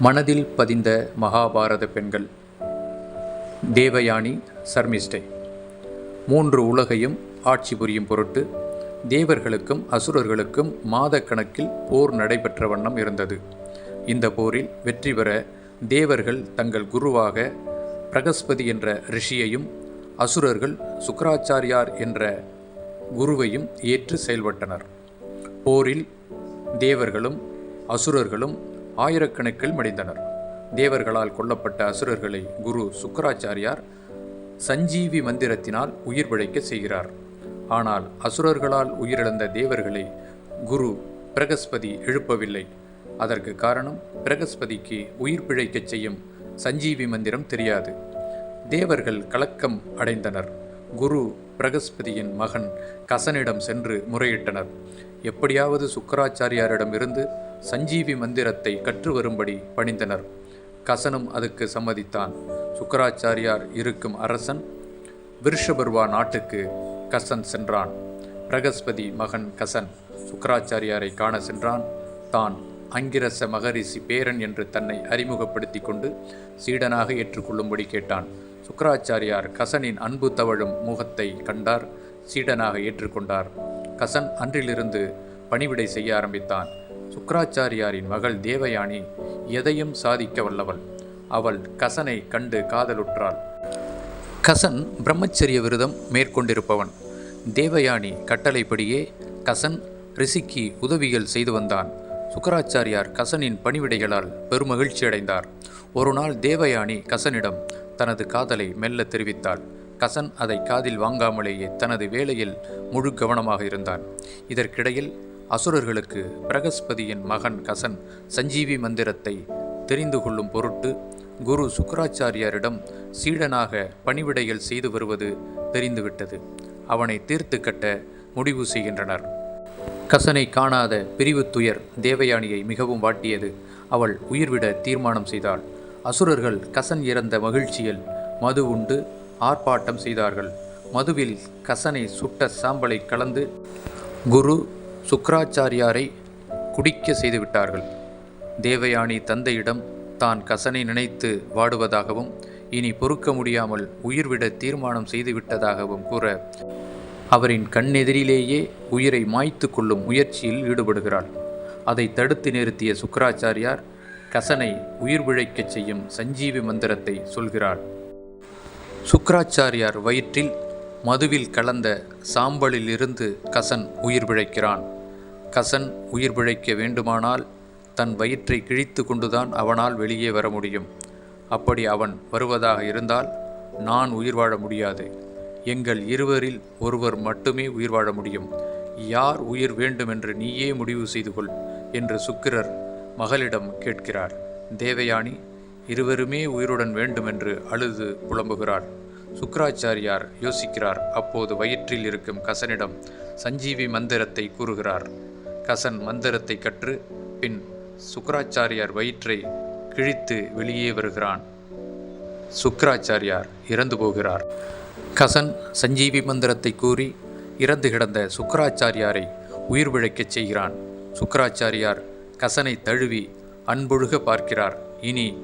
மனதில் பதிந்த மகாபாரத பெண்கள். தேவயானி சர்மிஷ்டை. மூன்று உலகையும் ஆட்சி புரியும் பொருட்டு தேவர்களுக்கும் அசுரர்களுக்கும் மாதக்கணக்கில் போர் நடைபெற்ற வண்ணம் இருந்தது. இந்த போரில் வெற்றி பெற தேவர்கள் தங்கள் குருவாக பிரகஸ்பதி என்ற ரிஷியையும் அசுரர்கள் சுக்கராச்சாரியார் என்ற குருவையும் ஏற்று செயல்பட்டனர். போரில் தேவர்களும் அசுரர்களும் ஆயிரக்கணக்கில் மடிந்தனர். தேவர்களால் கொல்லப்பட்ட அசுரர்களை குரு சுக்கராச்சாரியார் சஞ்சீவி மந்திரத்தினால் உயிர் பிழைக்க செய்கிறார். ஆனால் அசுரர்களால் உயிரிழந்த தேவர்களை குரு பிரகஸ்பதி எழுப்பவில்லை. அதற்கு காரணம் பிரகஸ்பதிக்கு உயிர் பிழைக்கச் செய்யும் சஞ்சீவி மந்திரம் தெரியாது. தேவர்கள் கலக்கம் அடைந்தனர். குரு பிரகஸ்பதியின் மகன் கசனிடம் சென்று முறையிட்டனர். எப்படியாவது சுக்கராச்சாரியாரிடமிருந்து சஞ்சீவி மந்திரத்தை கற்று வரும்படி பணிந்தனர். கசனும் அதுக்கு சம்மதித்தான். சுக்கராச்சாரியார் இருக்கும் அரசன் விருஷபர்வா நாட்டுக்கு கசன் சென்றான். பிரகஸ்பதி மகன் கசன் சுக்கராச்சாரியாரை காண சென்றான். தான் அங்கிரச மகரிஷி பேரன் என்று தன்னை அறிமுகப்படுத்தி கொண்டு சீடனாக ஏற்றுக்கொள்ளும்படி கேட்டான். சுக்கராச்சாரியார் கசனின் அன்பு தவழும் முகத்தை கண்டார். சீடனாக ஏற்றுக்கொண்டார். கசன் அன்றிலிருந்து பணிவிடை செய்ய ஆரம்பித்தான். சுக்கராச்சாரியாரின் மகள் தேவயானி எதையும் சாதிக்க வல்லவள். அவள் கசனை கண்டு காதலுற்றாள். கசன் பிரம்மச்சரிய விரதம் மேற்கொண்டிருப்பவன். தேவயானி கட்டளைப்படியே கசன் ரிஷிக்கு உதவிகள் செய்து வந்தான். சுக்கராச்சாரியார் கசனின் பணிவிடைகளால் பெருமகிழ்ச்சி அடைந்தார் ஒருநாள் தேவயானி கசனிடம் தனது காதலை மெல்ல தெரிவித்தாள். கசன் அதை காதில் வாங்காமலேயே தனது வேலையில் முழு கவனமாக இருந்தான். இதற்கிடையில் அசுரர்களுக்கு பிரகஸ்பதியின் மகன் கசன் சஞ்சீவி மந்திரத்தை தெரிந்து கொள்ளும் பொருட்டு குரு சுக்கராச்சாரியாரிடம் சீடனாக பணிவிடைகள் செய்து வருவது தெரிந்துவிட்டது. அவனை தீர்த்து கட்ட முடிவு செய்கின்றனர். கசனை காணாத பிரிவு துயர் தேவயானியை மிகவும் வாட்டியது. அவள் உயிர்விட தீர்மானம் செய்தாள். அசுரர்கள் கசன் இறந்த மகிழ்ச்சியில் மது உண்டு ஆர்ப்பாட்டம் செய்தார்கள். மதுவில் கசனை சுட்ட சாம்பலை கலந்து குரு சுக்கராச்சாரியாரை குடிக்க செய்துவிட்டார்கள் தேவயானி தந்தையிடம் தான் கசனை நினைத்து வாடுவதாகவும் இனி பொறுக்க முடியாமல் உயிர்விட தீர்மானம் செய்துவிட்டதாகவும் கூற அவரின் கண்ணெதிரிலேயே உயிரை மாய்த்து கொள்ளும் முயற்சியில் ஈடுபடுகிறாள். அதை தடுத்து நிறுத்திய சுக்கராச்சாரியார் கசனை உயிர் பிழைக்கச் செய்யும் சஞ்சீவி மந்திரத்தை சொல்கிறார். சுக்கராச்சாரியார் வயிற்றில் மதுவில் கலந்த சாம்பலிலிருந்து கசன் உயிர் பிழைக்கிறான். கசன் உயிர் பிழைக்க வேண்டுமானால் தன் வயிற்றை கிழித்து கொண்டுதான் அவனால் வெளியே வர முடியும். அப்படி அவன் வருவதாக இருந்தால் நான் உயிர் வாழ முடியாது. எங்கள் இருவரில் ஒருவர் மட்டுமே உயிர் வாழ முடியும். யார் உயிர் வேண்டுமென்று நீயே முடிவு செய்து கொள் என்று சுக்கிரர் மகளிடம் கேட்கிறார். தேவயானி இருவருமே உயிருடன் வேண்டுமென்று அழுது புலம்புகிறார் சுக்கராச்சாரியார் யோசிக்கிறார். அப்போது வயிற்றில் இருக்கும் கசனிடம் சஞ்சீவி மந்திரத்தை கூறுகிறார். கசன் மந்திரத்தை கற்று பின் சுக்கராச்சாரியார் வயிற்றை கிழித்து வெளியே வருகிறான். சுக்கராச்சாரியார் இறந்து போகிறார். கசன் சஞ்சீவி மந்திரத்தை கூறி இறந்து கிடந்த சுக்கராச்சாரியாரை உயிர் பிழைக்கச் செய்கிறான். சுக்கராச்சாரியார் கசனை தழுவி அன்பொழுக பார்க்கிறார். இனி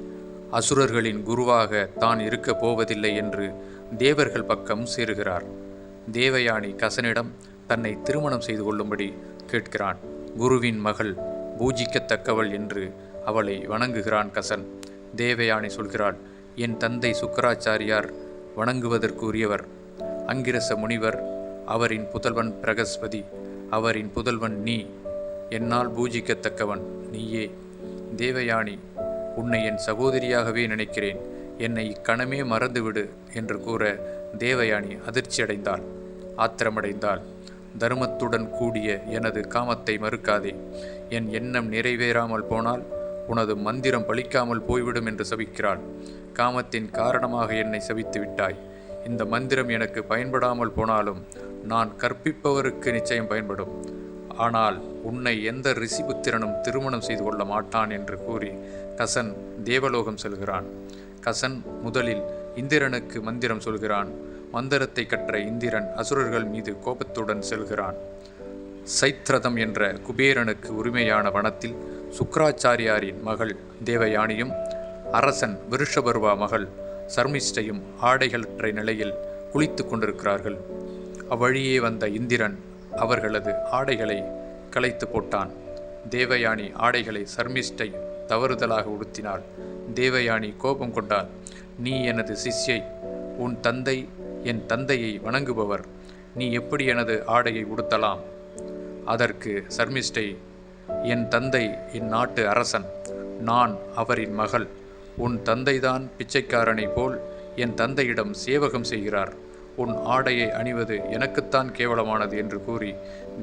அசுரர்களின் குருவாக தான் இருக்கப் போவதில்லை என்று தேவர்கள் பக்கம் சேருகிறார். தேவயானி கசனிடம் தன்னை திருமணம் செய்து கொள்ளும்படி கேட்கிறான். குருவின் மகள் பூஜிக்கத்தக்கவள் என்று அவளை வணங்குகிறான் கசன். தேவயானி சொல்கிறாள் என் தந்தை சுக்கராச்சாரியார் வணங்குவதற்கு உரியவர் அங்கிரச முனிவர் அவரின் புதல்வன் பிரகஸ்பதி அவரின் புதல்வன் நீ. என்னால் பூஜிக்கத்தக்கவன் நீயே. தேவயானி உன்னை என் சகோதரியாகவே நினைக்கிறேன். என்னை இக்கணமே மறந்துவிடு என்று கூற தேவயானி அதிர்ச்சியடைந்தாள். ஆத்திரமடைந்தாள். தர்மத்துடன் கூடிய எனது காமத்தை மறுக்காதே. என் எண்ணம் நிறைவேறாமல் போனால் உனது மந்திரம் பலிக்காமல் போய்விடும் என்று சபிக்கிறாள். காமத்தின் காரணமாக என்னை சபித்து விட்டாய். இந்த மந்திரம் எனக்கு பயன்படாமல் போனாலும் நான் கற்பிப்பவருக்கு நிச்சயம் பயன்படும். ஆனால் உன்னை எந்த ரிஷிபுத்திரனும் திருமணம் செய்து கொள்ள மாட்டான் என்று கூறி கசன் தேவலோகம் செல்கிறான். கசன் முதலில் இந்திரனுக்கு மந்திரம் சொல்கிறான். மந்திரத்தை கற்ற இந்திரன் அசுரர்கள் மீது கோபத்துடன் செல்கிறான். சைத்ரதம் என்ற குபேரனுக்கு உரிமையான வனத்தில் சுக்கராச்சாரியாரின் மகள் தேவயானியும் அரசன் விருஷபர்வா மகள் சர்மிஷ்டையும் ஆடைகளற்ற நிலையில் குளித்து கொண்டிருக்கிறார்கள். அவ்வழியே வந்த இந்திரன் அவர்களது ஆடைகளை களைத்து போட்டான். தேவயானி ஆடைகளை சர்மிஷ்டை தவறுதலாக உடுத்தினாள். தேவயானி கோபம் கொண்டாள். நீ எனது சிஷ்யை உன் தந்தை என் தந்தையை வணங்குபவர். நீ எப்படி எனது ஆடையை உடுத்தலாம்? அதற்கு சர்மிஷ்டை என் தந்தை என் நாட்டு அரசன். நான் அவரின் மகள். உன் தந்தைதான் பிச்சைக்காரனைப் போல் என் தந்தையிடம் சேவகம் செய்கிறார். உன் ஆடையை அணிவது எனக்குத்தான் கேவலமானது என்று கூறி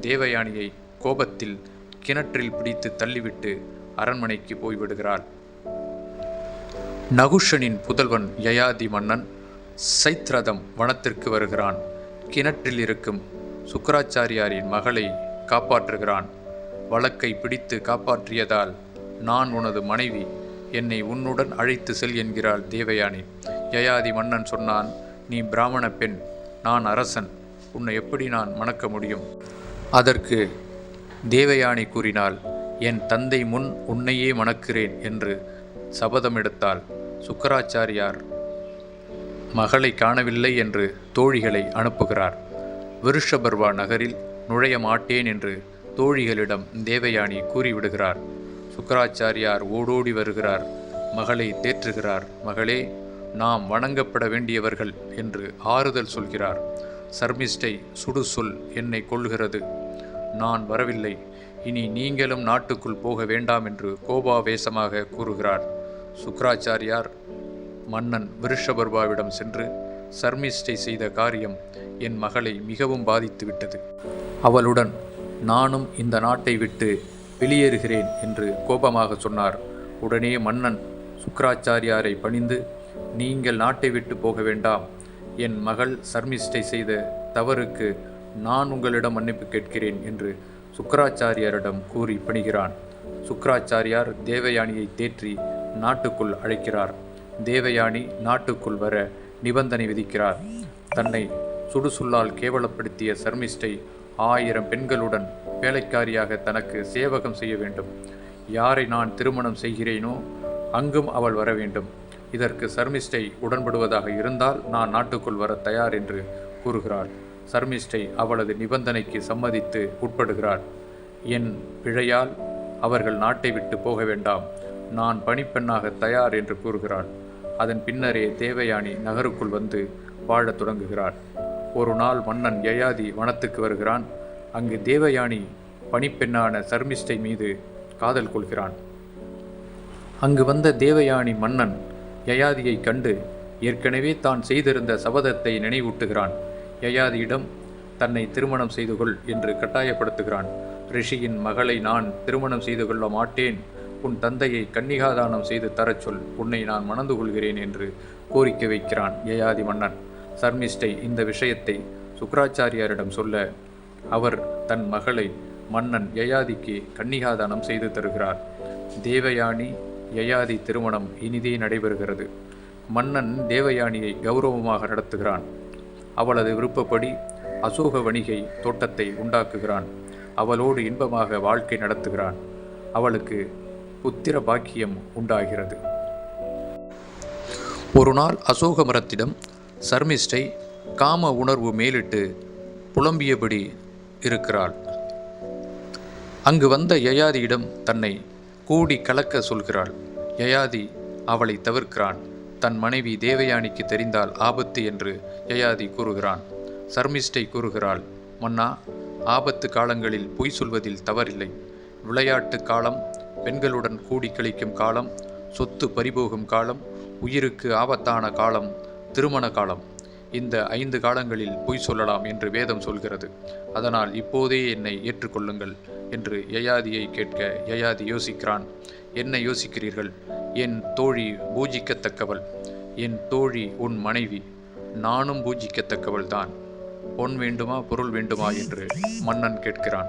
தேவயானியை கோபத்தில் கிணற்றில் பிடித்து தள்ளிவிட்டு அரண்மனைக்கு போய்விடுகிறாள். நகுஷனின் புதல்வன் யயாதி மன்னன் சைத்ரதம் வனத்திற்கு வருகிறான். கிணற்றில் இருக்கும் சுக்கராச்சாரியாரின் மகளை காப்பாற்றுகிறான். வழக்கை பிடித்து காப்பாற்றியதால் நான் உனது மனைவி என்னை உன்னுடன் அழைத்து செல் என்கிறாள் தேவயானி. யயாதி மன்னன் சொன்னான் நீ பிராமண பெண் நான் அரசன் உன்னை எப்படி நான் மணக்க முடியும்? அதற்கு தேவயானி கூறினாள் என் தந்தை முன் உன்னையே மணக்கிறேன் என்று சபதமெடுத்தாள் சுக்கராச்சாரியார். மகளை காணவில்லை என்று தோழிகளை அனுப்புகிறார். விருஷபர்வா நகரில் நுழைய மாட்டேன் என்று தோழிகளிடம் தேவயானி கூறிவிடுகிறார். சுக்கராச்சாரியார் ஓடோடி வருகிறார். மகளை தேற்றுகிறார். மகளே நாம் வணங்கப்பட வேண்டியவர்கள் என்று ஆறுதல் சொல்கிறார். சர்மிஷ்டை சுடுசொல் என்னை கொள்கிறது நான் வரவில்லை. இனி நீங்களும் நாட்டுக்குள் போக வேண்டாம் என்று கோபாவேசமாக கூறுகிறார். சுக்கராச்சாரியார் மன்னன் விருஷபர்பாவிடம் சென்று சர்மிஷ்டை செய்த காரியம் என் மகளை மிகவும் பாதித்துவிட்டது. அவளுடன் நானும் இந்த நாட்டை விட்டு வெளியேறுகிறேன் என்று கோபமாக சொன்னார். உடனே மன்னன் சுக்கராச்சாரியாரை பணிந்து நீங்கள் நாட்டை விட்டு போக வேண்டாம். என் மகள் சர்மிஷ்டை செய்த தவறுக்கு நான் உங்களிடம் மன்னிப்பு கேட்கிறேன் என்று சுக்கராச்சாரியரிடம் கூறி பணிகிறான். சுக்கராச்சாரியார் தேவயானியை தேற்றி நாட்டுக்குள் அழைக்கிறார். தேவயானி நாட்டுக்குள் வர நிபந்தனை விதிக்கிறார். தன்னை சுடுசுல்லால் கேவலப்படுத்திய சர்மிஷ்டை ஆயிரம் பெண்களுடன் வேலைக்காரியாக தனக்கு சேவகம் செய்ய வேண்டும். யாரை நான் திருமணம் செய்கிறேனோ அங்கும் அவள் வர வேண்டும். இதற்கு சர்மிஷ்டை உடன்படுவதாக இருந்தால் நான் நாட்டுக்குள் வர தயார் என்று கூறுகிறாள். சர்மிஷ்டை அவளது நிபந்தனைக்கு சம்மதித்து உட்படுகிறாள். என் பிழையால் அவர்கள் நாட்டை விட்டு போக வேண்டாம். நான் பணிப்பெண்ணாக தயார் என்று கூறுகிறாள். அதன் பின்னரே தேவயானி நகருக்குள் வந்து வாழத் தொடங்குகிறாள். ஒரு நாள் மன்னன் யயாதி வனத்துக்கு வருகிறான். அங்கு தேவயானி பணிப்பெண்ணான சர்மிஷ்டை மீது காதல் கொள்கிறான். அங்கு வந்த தேவயானி மன்னன் யயாதியை கண்டு ஏற்கனவே தான் செய்திருந்த சபதத்தை நினைவூட்டுகிறான். யயாதியிடம் தன்னை திருமணம் செய்து கொள் என்று கட்டாயப்படுத்துகிறான். ரிஷியின் மகளை நான் திருமணம் செய்து கொள்ள மாட்டேன். உன் தந்தையை கன்னிகாதானம் செய்து தரச் சொல். உன்னை நான் மணந்து கொள்கிறேன் என்று கோரிக்கை வைக்கிறான் யயாதி மன்னன். சர்மிஷ்டை இந்த விஷயத்தை சுக்கராச்சாரியாரிடம் சொல்ல அவர் தன் மகளை மன்னன் யயாதிக்கு கன்னிகாதானம் செய்து தருகிறார். தேவயானி யயாதி திருமணம் இனிதே நடைபெறுகிறது. மன்னன் தேவயானியை கௌரவமாக நடத்துகிறான். அவளது விருப்பப்படி அசோக வணிகை தோட்டத்தை உண்டாக்குகிறான். அவளோடு இன்பமாக வாழ்க்கை நடத்துகிறான். அவளுக்கு புத்திர பாக்கியம் உண்டாகிறது. ஒரு நாள் அசோக மரத்திடம் சர்மிஷ்டை காம உணர்வு மேலிட்டு புலம்பியபடி இருக்கிறாள். அங்கு வந்த யயாதியிடம் தன்னை கூடி கலக்க சொல்கிறாள். யயாதி அவளை தவிர்க்கிறான். தன் மனைவி தேவயானிக்கு தெரிந்தால் ஆபத்து என்று யயாதி கூறுகிறான். சர்மிஷ்டை கூறுகிறாள் மன்னா ஆபத்து காலங்களில் பொய் சொல்வதில் தவறில்லை. விளையாட்டு காலம் பெண்களுடன் கூடி கழிக்கும் காலம் சொத்து பறிபோகும் காலம் உயிருக்கு ஆபத்தான காலம் திருமண காலம். இந்த ஐந்து காலங்களில் பொய் சொல்லலாம் என்று வேதம் சொல்கிறது. அதனால் இப்போதே என்னை ஏற்றுக்கொள்ளுங்கள் என்று யயாதியை கேட்க யயாதி யோசிக்கிறான். என்ன யோசிக்கிறீர்கள்? என் தோழி பூஜிக்கத்தக்கவள் என் தோழி உன் மனைவி நானும் பூஜிக்கத்தக்கவள் தான் பொன் வேண்டுமா பொருள் வேண்டுமா என்று மன்னன் கேட்கிறான்.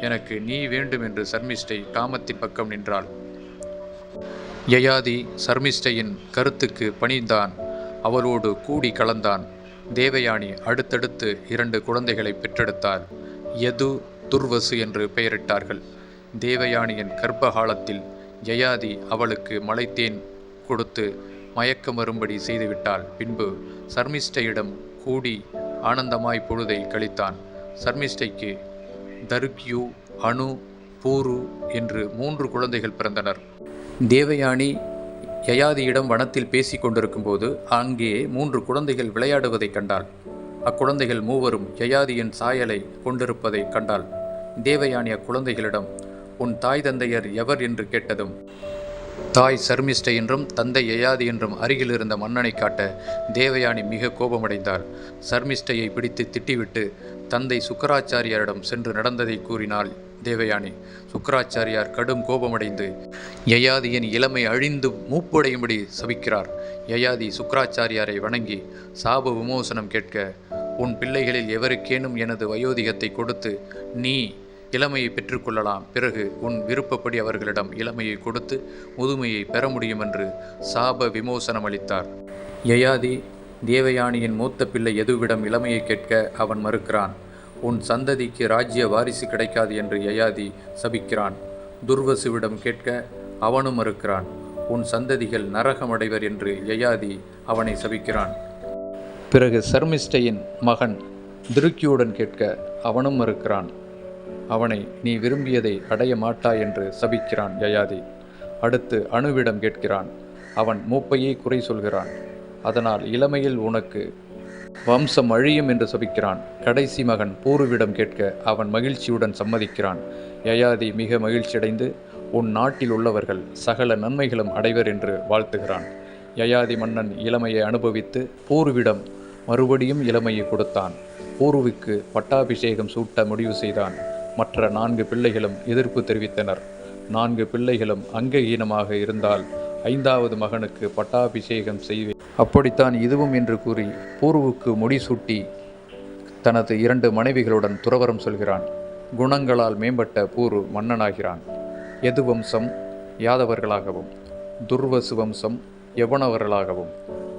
எனக்கு நீ வேண்டும் என்று சர்மிஷ்டை காமத்தின் பக்கம் நின்றாள். யயாதி சர்மிஷ்டையின் கருத்துக்கு பணிந்தான். அவளோடு கூடி கலந்தான். தேவயானி அடுத்தடுத்து இரண்டு குழந்தைகளை பெற்றெடுத்தாள். யது துர்வசு என்று பெயரிட்டார்கள். தேவயானியின் கர்ப்பகாலத்தில் யயாதி அவளுக்கு மலைத்தேன் கொடுத்து மயக்கம் வரும்படி செய்துவிட்டாள். பின்பு சர்மிஷ்டையிடம் கூடி ஆனந்தமாய் பொழுதை கழித்தான். சர்மிஷ்டைக்கு தருக்யு அணு பூரு என்று மூன்று குழந்தைகள் பிறந்தனர். தேவயானி யயாதியிடம் வனத்தில் பேசிக் கொண்டிருக்கும்போது அங்கே மூன்று குழந்தைகள் விளையாடுவதைக் கண்டாள். அக்குழந்தைகள் மூவரும் யயாதியின் சாயலை கொண்டிருப்பதைக் கண்டாள். தேவயானி அக்குழந்தைகளிடம் உன் தாய் தந்தையர் எவர் என்று கேட்டதும் தாய் சர்மிஷ்டை என்றும் தந்தை யயாதி என்றும் அருகில் இருந்த மன்னனை காட்ட தேவயானி மிக கோபமடைந்தாள். சர்மிஷ்டையை பிடித்து திட்டிவிட்டு தந்தை சுக்கராச்சாரியாரிடம் சென்று நடந்ததை கூறினாள் தேவயானி. சுக்கராச்சாரியார் கடும் கோபமடைந்து யயாதியின் இளமை அழிந்து மூப்படையும்படி சபிக்கிறார். யயாதி சுக்கராச்சாரியாரை வணங்கி சாப விமோசனம் கேட்க உன் பிள்ளைகளில் எவருக்கேனும் எனது வயோதிகத்தை கொடுத்து நீ இளமையை பெற்றுக்கொள்ளலாம். பிறகு உன் விருப்பப்படி அவர்களிடம் இளமையை கொடுத்து முதுமையை பெற முடியும் என்று சாப விமோசனம் அளித்தார். யயாதி தேவயானியின் மூத்த பிள்ளை எதுவிடம் இளமையை கேட்க அவன் மறுக்கிறான். உன் சந்ததிக்கு ராஜ்ய வாரிசு கிடைக்காது என்று யயாதி சபிக்கிறான். துர்வசுவிடம் கேட்க அவனும் மறுக்கிறான். உன் சந்ததிகள் நரகமடைவர் என்று யயாதி அவனை சபிக்கிறான். பிறகு சர்மிஷ்டையின் மகன் திருக்கியுடன் கேட்க அவனும் மறுக்கிறான். அவனை நீ விரும்பியதை அடைய மாட்டாய் என்று சபிக்கிறான் யயாதி. அடுத்து அணுவிடம் கேட்கிறான் அவன் மூப்பையே குறை சொல்கிறான். அதனால் இளமையில் உனக்கு வம்சம் அழியும் என்று சபிக்கிறான். கடைசி மகன் பூருவிடம் கேட்க அவன் மகிழ்ச்சியுடன் சம்மதிக்கிறான். யயாதி மிக மகிழ்ச்சியடைந்து உன் நாட்டில் உள்ளவர்கள் சகல நன்மைகளும் அடைவர் என்று வாழ்த்துகிறான். யயாதி மன்னன் இளமையை அனுபவித்து பூருவிடம் மறுபடியும் இளமையை கொடுத்தான். பூருவுக்கு பட்டாபிஷேகம் சூட்ட முடிவு செய்தான். மற்ற நான்கு பிள்ளைகளும் எதிர்ப்பு தெரிவித்தனர். நான்கு பிள்ளைகளும் அங்கஹீனமாக இருந்தால் ஐந்தாவது மகனுக்கு பட்டாபிஷேகம் செய்வேன் அப்படித்தான் இதுவும் என்று கூறி பூர்வுக்கு முடிசூட்டி தனது இரண்டு மனைவிகளுடன் துறவரம் சொல்கிறான். குணங்களால் மேம்பட்ட பூரு மன்னனாகிறான். எது வம்சம் யாதவர்களாகவும். துர்வசு வம்சம் யவனவர்களாகவும்.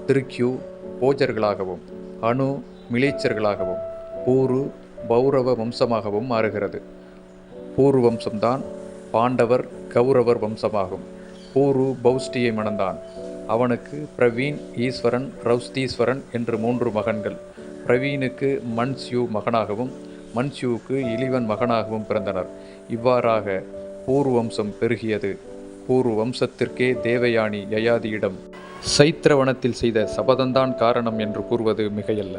திருக்யூ? போஜர்களாகவும். அணு? மிலேச்சர்களாகவும் பூரு? பௌரவ வம்சமாகவும் மாறுகிறது. பூர்வம்சம்தான் பாண்டவர் கௌரவர் வம்சமாகும். பூரு பௌஷ்டியை மணந்தான். அவனுக்கு பிரவீன் ஈஸ்வரன் ரௌஸ்தீஸ்வரன் என்று மூன்று மகன்கள். பிரவீனுக்கு மன்ஸ்யூ மகனாகவும் மன்ஸ்யூவுக்கு இளிவன் மகனாகவும் பிறந்தனர். இவ்வாறாக பூர்வம்சம் பெருகியது. பூர்வ வம்சத்திற்கே தேவயானி யயாதியிடம் சைத்திரவனத்தில் செய்த சபதந்தான் காரணம் என்று கூறுவது மிகையல்ல.